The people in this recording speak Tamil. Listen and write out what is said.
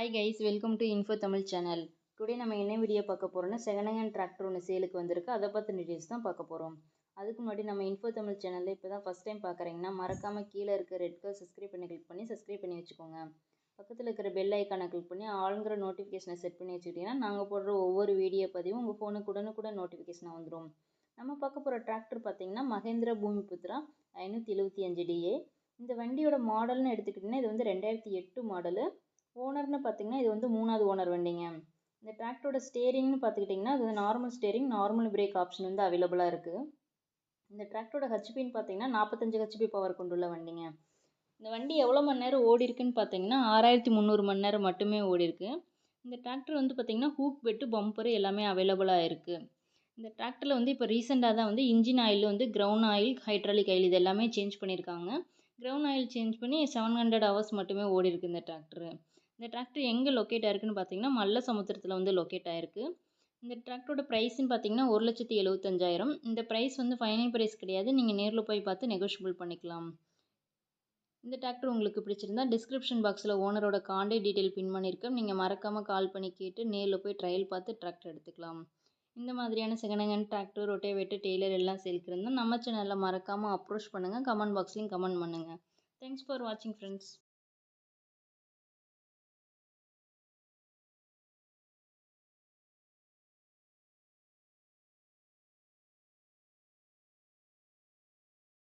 Hi guys welcome to Info Tamil channel today நம்ம என்ன வீடியோ பார்க்க போகிறோம்னா செகண்ட் ஹேண்ட் டிராக்டர் ஒன்று சேலுக்கு வந்திருக்கு. அதை பற்றி டீட்டெயில்ஸ் தான் பார்க்க போகிறோம் அதுக்கு முன்னாடி நம்ம இன்ஃபோ தமிழ் சேனலில் இப்போ தான் ஃபஸ்ட் டைம் பார்க்குறீங்கன்னா மறக்காமல் கீழே இருக்க ரெட் கலர் சப்ஸ்கிரைப் பண்ணி கிளிக் பண்ணி சப்ஸ்கிரைப் பண்ணி வச்சுக்கோங்க. பக்கத்தில் இருக்கிற பெல் ஐக்கானை கிளிக் பண்ணி ஆளுங்கிற நோட்டிஃபிகேஷனை செட் பண்ணி வச்சுக்கிட்டிங்கன்னா நாங்கள் போடுற ஒவ்வொரு வீடியோ பதிவும் உங்கள் ஃபோனுக்கு உடனுக்குடன் நோட்டிஃபிகேஷனாக வந்துடும் நம்ம பார்க்க போகிற டிராக்டர் பார்த்தீங்கன்னா பூமி பூமிபுத்ரா ஐநூற்றி எழுபத்தி அஞ்சு டிஏ இந்த வண்டியோட மாடல்னு எடுத்துக்கிட்டிங்கன்னா இது வந்து ரெண்டாயிரத்தி எட்டு மாடலு ஓனர்னு பார்த்தீங்கன்னா இது வந்து மூணாவது ஓனர் வண்டிங்க. இந்த டிராக்டரோட ஸ்டேரிங்னு பார்த்துக்கிட்டிங்கன்னா அது வந்து normal steering normal brake option வந்து அவைலபிளாக இருக்குது இந்த டிராக்டரோட ஹெச்பின்னு பார்த்தீங்கன்னா நாற்பத்தஞ்சு ஹெச்பி பவர் கொண்டுள்ள வண்டிங்க. இந்த வண்டி எவ்வளோ மணி நேரம் ஓடி இருக்குன்னு பார்த்தீங்கன்னா ஆறாயிரத்தி முந்நூறு மணி நேரம் மட்டுமே ஓடி இருக்கு. இந்த டிராக்டர் வந்து பார்த்திங்கன்னா ஹூக் பெட்டு பம்பரு எல்லாமே அவைலபிளாக இருக்குது இந்த டிராக்டரில் வந்து இப்போ ரீசெண்டாக தான் வந்து இன்ஜின் ஆயில் வந்து கிரவுண்ட் ஆயில் ஹைட்ராலிக் ஆயில் இது எல்லாமே சேஞ்ச் பண்ணியிருக்காங்க கிரவுண்ட் ஆயில் சேஞ்ச் பண்ணி செவன் ஹண்ட்ரட் ஹவர்ஸ் மட்டுமே ஓடி இருக்குது இந்த டிராக்டரு இந்த டிராக்டர் எங்கே லொக்கேட் ஆயிருக்குன்னு பார்த்தீங்கன்னா மல்ல சமுத்திரத்தில் வந்து லொக்கேட் ஆயிருக்கு. இந்த டிராக்டரோட ப்ரைஸ்ன்னு பார்த்தீங்கன்னா ஒரு லட்சத்தி எழுபத்தஞ்சாயிரம் இந்த ப்ரைஸ் வந்து ஃபைனல் ப்ரைஸ் கிடையாது. நீங்கள் நேரில் போய் பார்த்து நெகோஷியபிள் பண்ணிக்கலாம். இந்த டிராக்டர் உங்களுக்கு பிடிச்சிருந்தா டிஸ்கிரிப்ஷன் பாக்ஸில் ஓனரோட காண்டே டீட்டெயில் பின் பண்ணியிருக்கேன் நீங்கள் மறக்காமல் கால் பண்ணி கேட்டு நேரில் போய் ட்ரையல் பார்த்து டிராக்டர் எடுத்துக்கலாம். இந்த மாதிரியான second hand tractor rotavator trailer எல்லாம் சேல்க்கு இருந்தால் நம்ம சேனலில் மறக்காமல் அப்ரோச் பண்ணுங்கள் கமெண்ட் பாக்ஸ்லையும் கமெண்ட் பண்ணுங்கள் தேங்க்ஸ் ஃபார் வாட்சிங் ஃப்ரெண்ட்ஸ்